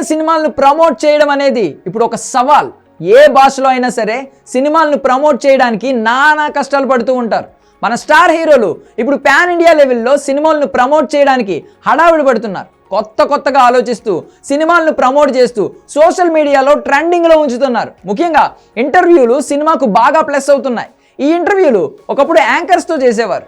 సినిమాలను ప్రమోట్ చేయడం అనేది ఇప్పుడు ఒక సవాల్. ఏ భాషలో అయినా సరే సినిమాలను ప్రమోట్ చేయడానికి నానా కష్టాలు పడుతూ ఉంటారు. మన స్టార్ హీరోలు ఇప్పుడు పాన్ ఇండియా లెవెల్లో సినిమాలను ప్రమోట్ చేయడానికి హడావిడి పడుతున్నారు. కొత్త కొత్తగా ఆలోచిస్తూ సినిమాలను ప్రమోట్ చేస్తూ సోషల్ మీడియాలో ట్రెండింగ్లో ఉంచుతున్నారు. ముఖ్యంగా ఇంటర్వ్యూలు సినిమాకు బాగా ప్లస్ అవుతున్నాయి. ఈ ఇంటర్వ్యూలు ఒకప్పుడు యాంకర్స్తో చేసేవారు.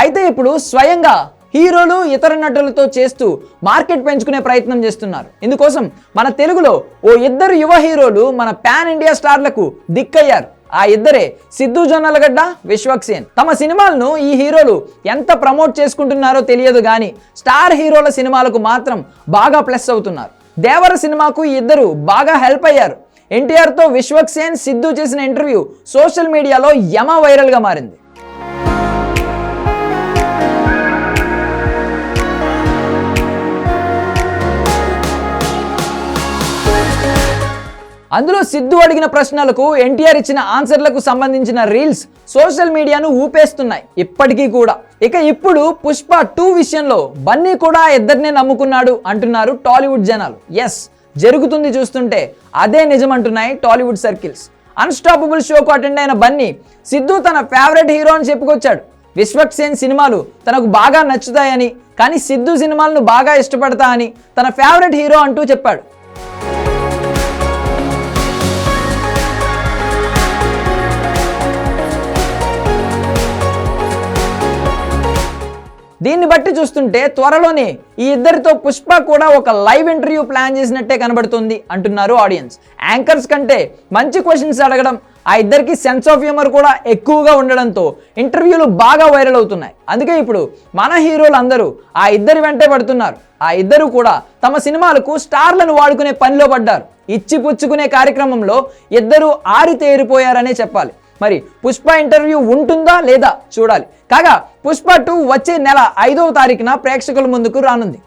అయితే ఇప్పుడు స్వయంగా హీరోలు ఇతర నటులతో చేస్తూ మార్కెట్ పెంచుకునే ప్రయత్నం చేస్తున్నారు. ఇందుకోసం మన తెలుగులో ఓ ఇద్దరు యువ హీరోలు మన పాన్ ఇండియా స్టార్లకు దిక్కయ్యారు. ఆ ఇద్దరే సిద్ధు జొన్నలగడ్డ విశ్వక్సేన్ తమ సినిమాలను ఈ హీరోలు ఎంత ప్రమోట్ చేసుకుంటున్నారో తెలియదు కానీ స్టార్ హీరోల సినిమాలకు మాత్రం బాగా ప్లస్ అవుతున్నారు. దేవర సినిమాకు ఈ ఇద్దరు బాగా హెల్ప్ అయ్యారు. ఎన్టీఆర్తో విశ్వక్సేన్ సిద్ధు చేసిన ఇంటర్వ్యూ సోషల్ మీడియాలో యమ వైరల్గా మారింది. అందులో సిద్ధు అడిగిన ప్రశ్నలకు ఎన్టీఆర్ ఇచ్చిన ఆన్సర్లకు సంబంధించిన రీల్స్ సోషల్ మీడియాను ఊపేస్తున్నాయి. ఇప్పటికీ కూడా. ఇక ఇప్పుడు పుష్ప టూ విషయంలో బన్నీ కూడా ఇద్దరినే నమ్ముకున్నాడు అంటున్నారు టాలీవుడ్ జనాలు. ఎస్ జరుగుతుంది చూస్తుంటే అదే నిజం అంటున్నాయి టాలీవుడ్ సర్కిల్స్. అన్స్టాపబుల్ షోకు అటెండ్ అయిన బన్నీ సిద్ధు తన ఫేవరెట్ హీరో అని చెప్పుకొచ్చాడు. విశ్వక్ సేన్ సినిమాలు తనకు బాగా నచ్చుతాయని కానీ సిద్ధు సినిమాలను బాగా ఇష్టపడతా అని తన ఫేవరెట్ హీరో అంటూ చెప్పాడు. దీన్ని బట్టి చూస్తుంటే త్వరలోనే ఈ ఇద్దరితో పుష్ప కూడా ఒక లైవ్ ఇంటర్వ్యూ ప్లాన్ చేసినట్టే కనబడుతుంది అంటున్నారు ఆడియన్స్. యాంకర్స్ కంటే మంచి క్వశ్చన్స్ అడగడం ఆ ఇద్దరికి సెన్స్ ఆఫ్ హ్యూమర్ కూడా ఎక్కువగా ఉండడంతో ఇంటర్వ్యూలు బాగా వైరల్ అవుతున్నాయి. అందుకే ఇప్పుడు మన హీరోలు అందరూ ఆ ఇద్దరి వెంటే పడుతున్నారు. ఆ ఇద్దరు కూడా తమ సినిమాలకు స్టార్లను వాడుకునే పనిలో పడ్డారు. ఇచ్చి పుచ్చుకునే కార్యక్రమంలో ఇద్దరు ఆరితేరిపోయారనే చెప్పాలి. మరి పుష్ప ఇంటర్వ్యూ ఉంటుందా లేదా చూడాలి. కాగా పుష్ప టూ వచ్చే నెల ఐదవ తారీఖున ప్రేక్షకుల ముందుకు రానుంది.